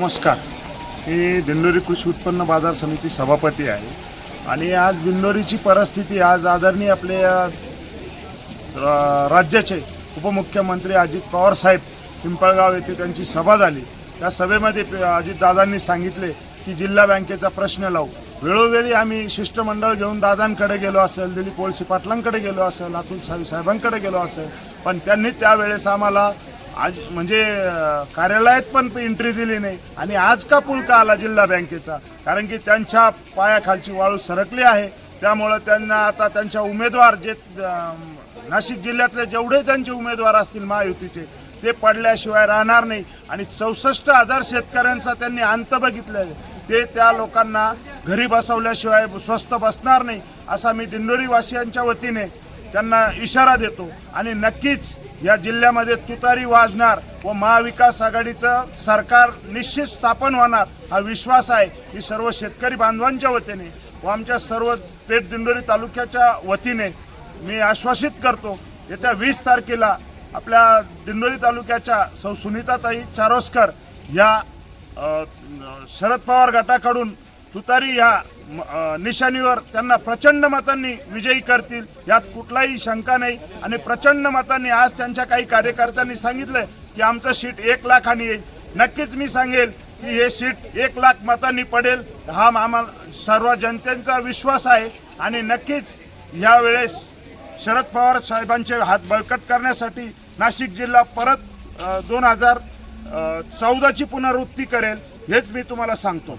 नमस्कार. मी दिंडोरी कृषी उत्पन्न बाजार समिती सभापती आहे. आणि आज दिंडोरीची परिस्थिती आज आदरणीय आपले र- राज्याचे उपमुख्यमंत्री अजित पवार साहेब पिंपळगाव येथे त्यांची सभा झाली. त्या सभेमध्ये अजित अजितदादांनी सांगितले की जिल्हा बँकेचा प्रश्न लावू. वेळोवेळी आम्ही शिष्टमंडळ घेऊन दादांकडे गेलो असेल दिलीप वळसे पाटलांकडे गेलो असेल अतुल साहेब साहेबांकडे गेलो असेल पण त्यांनी त्यावेळेस आम्हाला आज म्हणजे कार्यालयात पण एंट्री दिली नाही. आणि आज का पुलका आला जिल्हा बँकेचा? कारण की त्यांच्या पायाखालची वाळू सरकली आहे. त्यामुळं त्यांना आता त्यांच्या उमेदवार जे नाशिक जिल्ह्यातले जेवढे त्यांचे उमेदवार असतील महायुतीचे ते पडल्याशिवाय राहणार नाही. आणि चौसष्ट हजार शेतकऱ्यांचा त्यांनी अंत बघितलं आहे. ते त्या लोकांना घरी बसवल्याशिवाय स्वस्त बसणार नाही असा मी दिंडोरीवासियांच्या वतीने त्यांना इशारा देतो. आणि नक्कीच या जिल्ह्यामध्ये तुतारी वाजणार व महाविकास आघाडीचं सरकार निश्चित स्थापन होणार हा विश्वास आहे. ही सर्व शेतकरी बांधवांच्या वतीने व आमच्या सर्व पेठ दिंडोरी तालुक्याच्या वतीने मी आश्वासित करतो येत्या वीस तारखेला आपल्या दिंडोरी तालुक्याच्या सौ सुनीताताई चारोस्कर या शरद पवार गटाकडून तुतारी ह्या म- निशाणीवर त्यांना प्रचंड मतांनी विजयी करतील. यात कुठलाही शंका नाही. आणि प्रचंड मतांनी आज त्यांच्या काही कार्यकर्त्यांनी सांगितलं की आमचं सीट एक लाखाने येईल. नक्कीच मी सांगेल की हे सीट एक लाख मतांनी पडेल. हा आम्हाला सर्व जनतेचा विश्वास आहे. आणि नक्कीच यावेळेस शरद पवार साहेबांचे हात बळकट करण्यासाठी नाशिक जिल्हा परत दोन हजार चौदाची पुनरावृत्ती करेल. हेच मी तुम्हाला सांगतो.